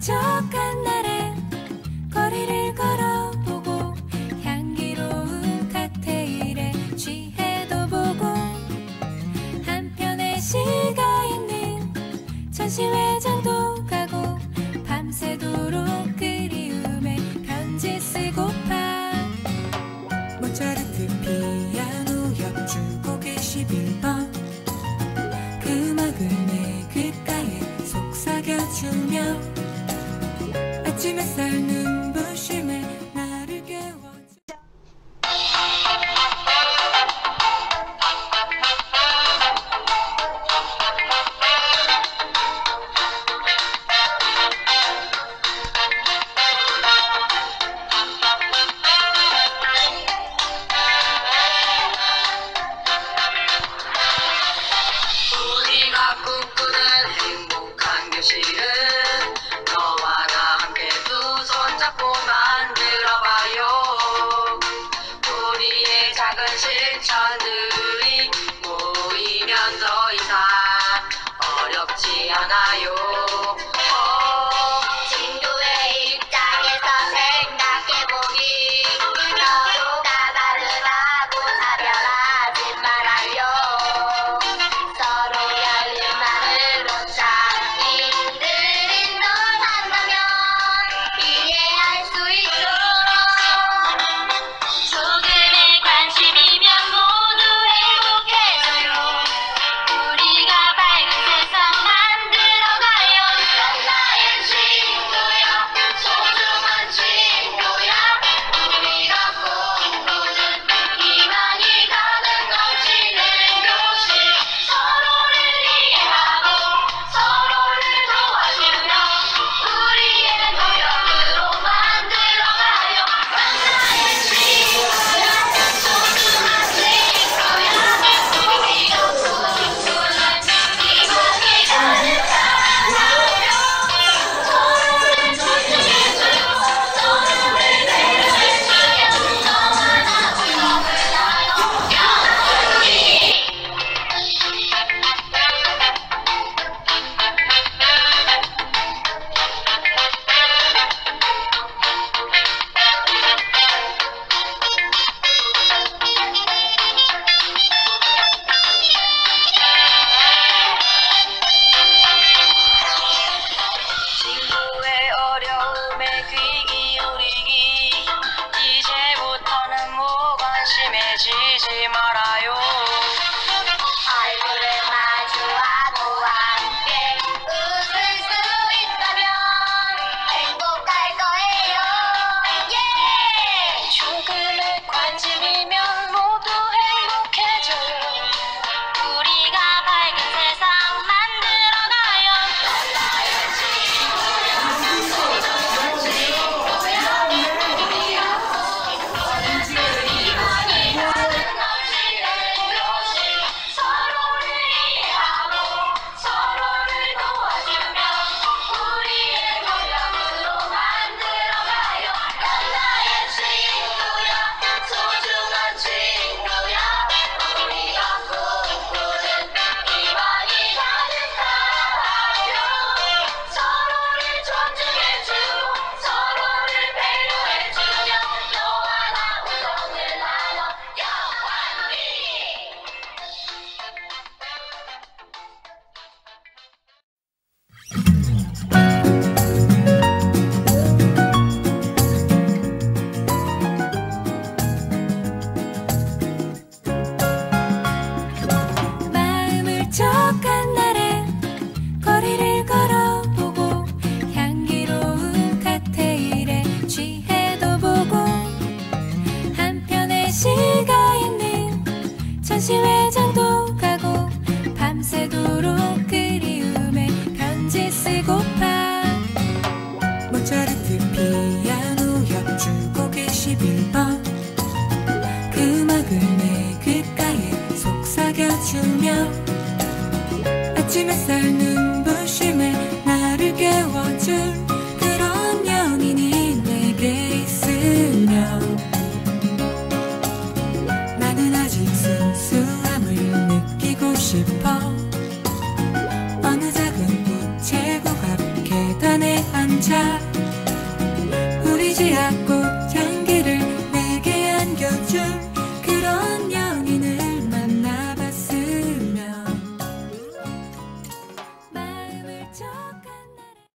촉촉한 날에 거리를 걸어보고 향기로운 칵테일에 취해도 보고 한편의 시가 있는 전시회장도 가고 밤새도록 그리움에 편지 쓰고파 모차르트 피아노 옆 줄고 11번. 그 막을 내 귓가에 속삭여주며 자꾸 만들어봐요. 우리의 작은 실천들이 모이면 더 이상 어렵지 않아요. 嬉戏妈妈哟 해장도 가고 밤새도록 그리움에 편지 쓰고파. 모차르트 피아노 옆 줄곡 11번. 그 음악을 내 귓가에 속삭여주며 아침 햇살 谁不怕？